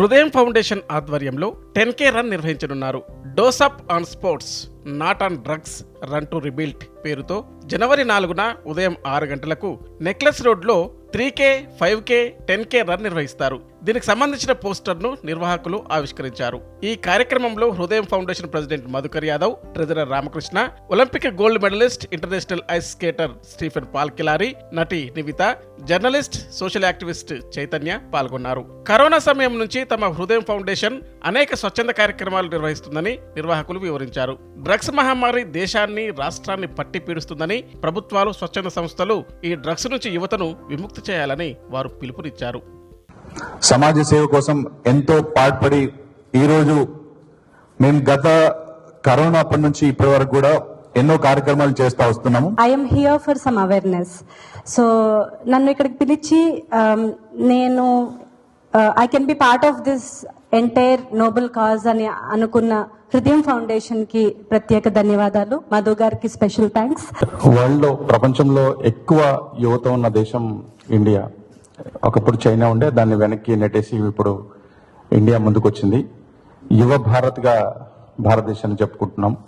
హృదయం ఫౌండేషన్ ఆధ్వర్యంలో ten K run నిర్వహించనున్నారు డోసప్ on sports. Not on drugs run to rebuilt పేరుతో జనవరి నాలుగున ఉదయం ఆరు గంటలకు నెక్లెస్ రోడ్లో three K five K ten K run నిర్వహిస్తారు. దీనికి సంబంధించిన పోస్టర్ను నిర్వాహకులు ఆవిష్కరించారు. ఈ కార్యక్రమంలో Hrudayam foundation president Madhukar Yadav treasurer Ramakrishna Olympic gold medallist international ice skater Stephen పాల్కిలారి నటి Nivitha journalist social activist Chaitanya పాల్గొన్నారు. కరోనా సమయం నుంచి తమ హృదయం ఫౌండేషన్ అనేక స్వచ్ఛంద కార్యక్రమాలు నిర్వహిస్తుందని నిర్వాహకులు వివరించారు. డ్రగ్స్ మహమ్మారి దేశాన్ని రాష్ట్రాన్ని పట్టి పీడుస్తుందని ప్రభుత్వాలు స్వచ్ఛంద సంస్థలు ఈ డ్రగ్స్ నుంచి యువతను విముక్తి చేయాలని వారు పిలుపునిచ్చారు. సమాజ సేవ కోసం ఎంతో పాటుపడి ఈరోజు మేము గత కరోనా అప్పటి నుంచి ఇప్పటి వరకు కూడా ఎన్నో కార్యక్రమాలు చేస్తా వస్తున్నాము. I am here for some awareness so నన్ను ఇక్కడికి పిలిచి నేను I can be part of this entire noble cause అని అనుకున్న హృదయం ఫౌండేషన్కి ప్రత్యేక ధన్యవాదాలు. మధు గారికి స్పెషల్ థ్యాంక్స్ వరల్డ్లో ప్రపంచంలో ఎక్కువ యువత ఉన్న దేశం ఇండియా ఒకప్పుడు చైనా ఉండే దాన్ని వెనక్కి నెట్టేసి ఇప్పుడు ఇండియా ముందుకు వచ్చింది యువ భారత్గా భారతదేశాన్ని చెప్పుకుంటున్నాం.